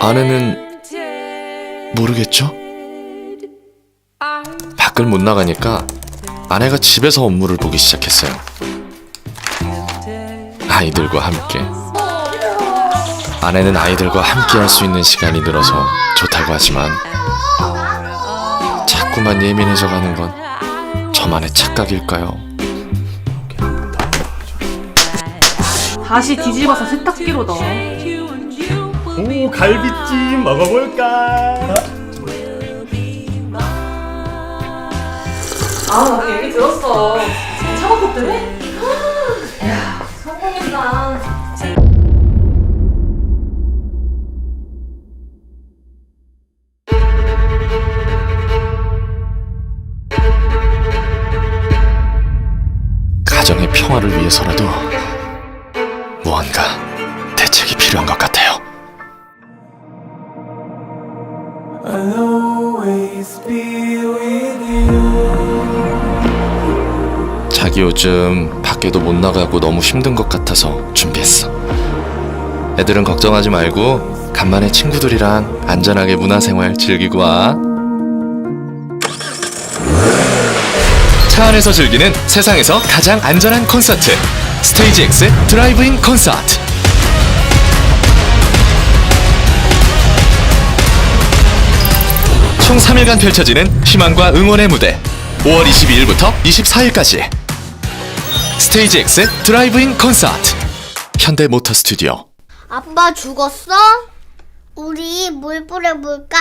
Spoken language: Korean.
아내는 모르겠죠? 밖을 못 나가니까 아내가 집에서 업무를 보기 시작했어요. 아이들과 함께. 아내는 아이들과 함께 할 수 있는 시간이 늘어서 좋다고 하지만 자꾸만 예민해져 가는 건 저만의 착각일까요? 다시 뒤집어서 세탁기로 넣어. 오 갈비찜 먹어볼까? 아, 나도 얘기 들었어. 차가웠더래? 야, 성공했다. 가정의 평화를 위해서라도 무언가 대책이 필요한 것 같아요. 자기 요즘 밖에도 못 나가고 너무 힘든 것 같아서 준비했어. 애들은 걱정하지 말고 간만에 친구들이랑 안전하게 문화생활 즐기고 와. 차 안에서 즐기는 세상에서 가장 안전한 콘서트. 스테이지 X 드라이브인 콘서트. 총 3일간 펼쳐지는 희망과 응원의 무대. 5월 22일부터 24일까지. 스테이지 X 드라이브인 콘서트. 현대 모터 스튜디오. 아빠 죽었어? 우리 물 뿌려 볼까?